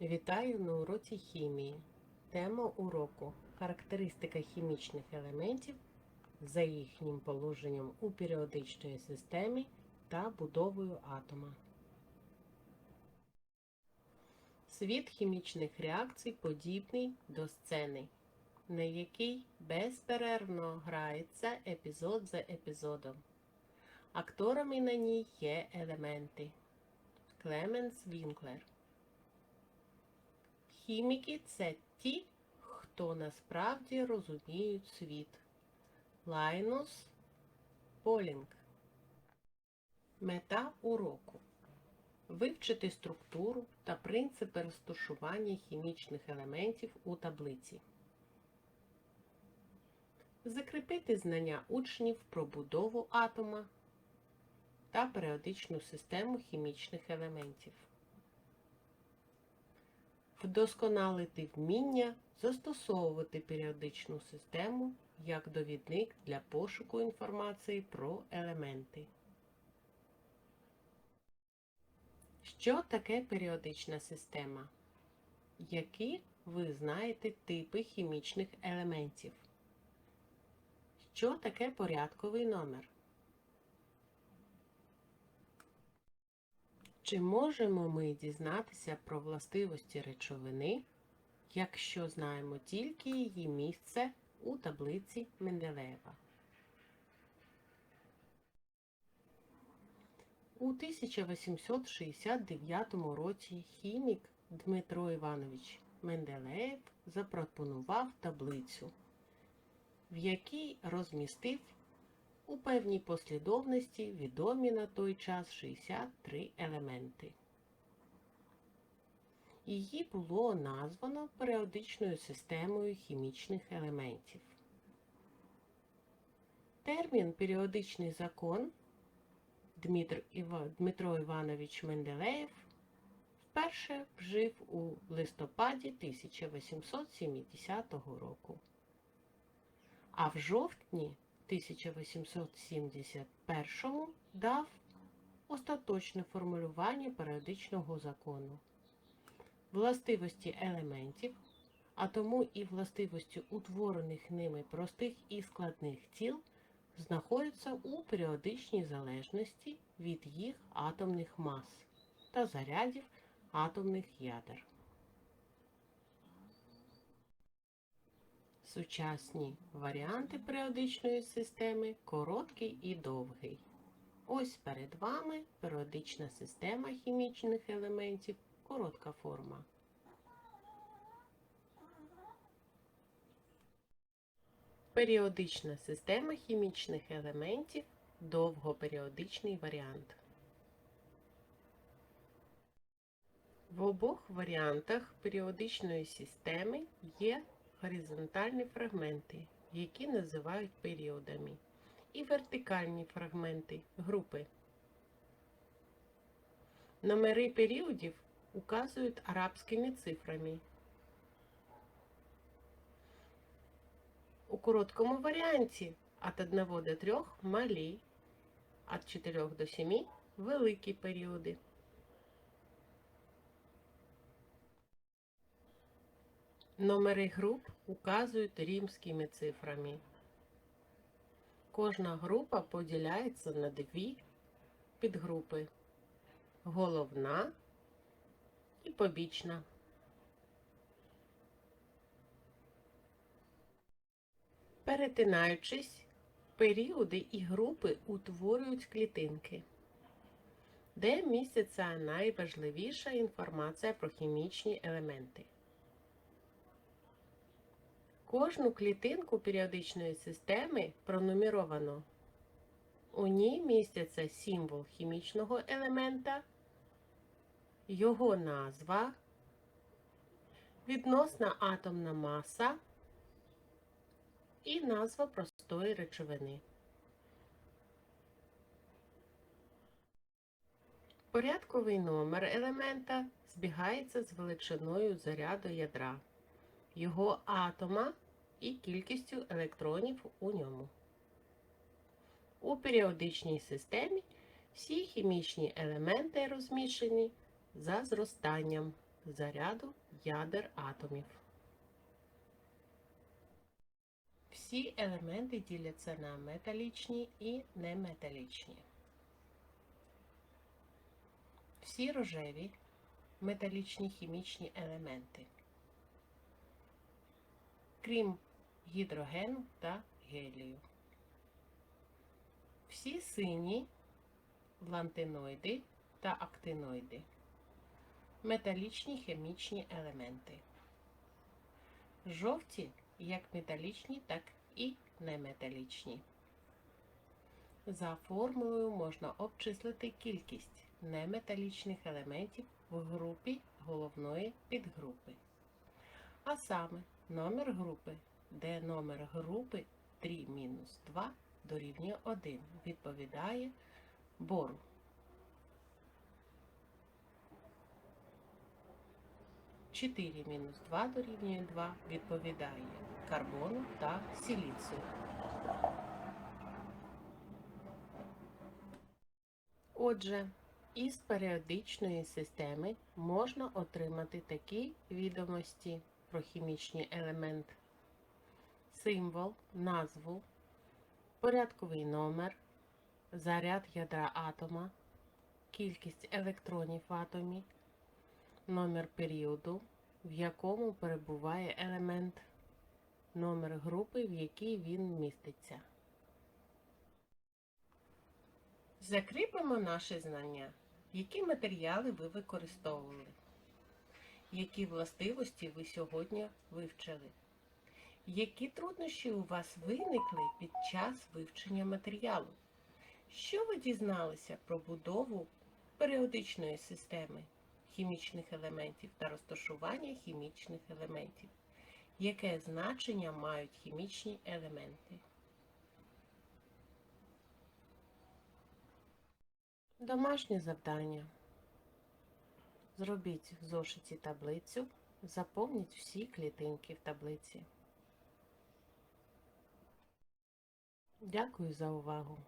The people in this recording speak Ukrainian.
Вітаю на уроці хімії. Тема уроку характеристика хімічних елементів за їхнім положенням у періодичній системі та будовою атома. Світ хімічних реакцій подібний до сцени, на якій безперервно грається епізод за епізодом. Акторами на ній є елементи. Клеменс Вінклер Хіміки це ті, хто насправді розуміють світ. Лайнус Полінг. Мета уроку вивчити структуру та принципи розташування хімічних елементів у таблиці. Закріпити знання учнів про будову атома та періодичну систему хімічних елементів вдосконалити вміння застосовувати періодичну систему як довідник для пошуку інформації про елементи. Що таке періодична система? Які ви знаєте типи хімічних елементів? Що таке порядковий номер? Чи можемо ми дізнатися про властивості речовини, якщо знаємо тільки її місце у таблиці Менделеєва? У 1869 році хімік Дмитро Іванович Менделеєв запропонував таблицю, в якій розмістив у певній послідовності відомі на той час 63 елементи. Її було названо періодичною системою хімічних елементів. Термін періодичний закон Дмитро, Іванович Менделеєв вперше вжив у листопаді 1870 року, а в жовтні 1871 дав остаточне формулювання періодичного закону. Властивості елементів, а тому і властивості утворених ними простих і складних тіл, знаходяться у періодичній залежності від їх атомних мас та зарядів атомних ядер. Сучасні варіанти періодичної системи короткий і довгий. Ось перед вами періодична система хімічних елементів, коротка форма. Періодична система хімічних елементів довгоперіодичний варіант. В обох варіантах періодичної системи є горизонтальні фрагменти, які називають періодами, і вертикальні фрагменти групи. Номери періодів указують арабськими цифрами. У короткому варіанті від 1 до 3 малі, від 4 до 7 великі періоди. Номери груп указують римськими цифрами. Кожна група поділяється на дві підгрупи головна і побічна. Перетинаючись, періоди і групи утворюють клітинки, де міститься найважливіша інформація про хімічні елементи. Кожну клітинку періодичної системи пронумеровано. У ній міститься символ хімічного елемента, його назва, відносна атомна маса і назва простої речовини. Порядковий номер елемента збігається з величиною заряду ядра його атома і кількістю електронів у ньому. У періодичній системі всі хімічні елементи розміщені за зростанням заряду ядер атомів. Всі елементи діляться на металічні і неметалічні. Всі рожеві металічні хімічні елементи, крім гідрогену та гелію. Всі сині лантиноїди та актиноїди, металічні хімічні елементи. Жовті як металічні, так і неметалічні. За формулою можна обчислити кількість неметалічних елементів в групі головної підгрупи. А саме номер групи, де номер групи 3 мінус 2 дорівнює 1, відповідає бору. Чотири мінус 2 дорівнює 2 відповідає карбону та силіцію. Отже, із періодичної системи можна отримати такі відомості про хімічний елемент, символ, назву, порядковий номер, заряд ядра атома, кількість електронів в атомі, номер періоду, в якому перебуває елемент, номер групи, в якій він міститься. Закріпимо наші знання. Які матеріали ви використовували? Які властивості ви сьогодні вивчили? Які труднощі у вас виникли під час вивчення матеріалу? Що ви дізналися про будову періодичної системи хімічних елементів та розташування хімічних елементів? Яке значення мають хімічні елементи? Домашнє завдання. Зробіть в зошиті таблицю, заповніть всі клітинки в таблиці. Дякую за увагу!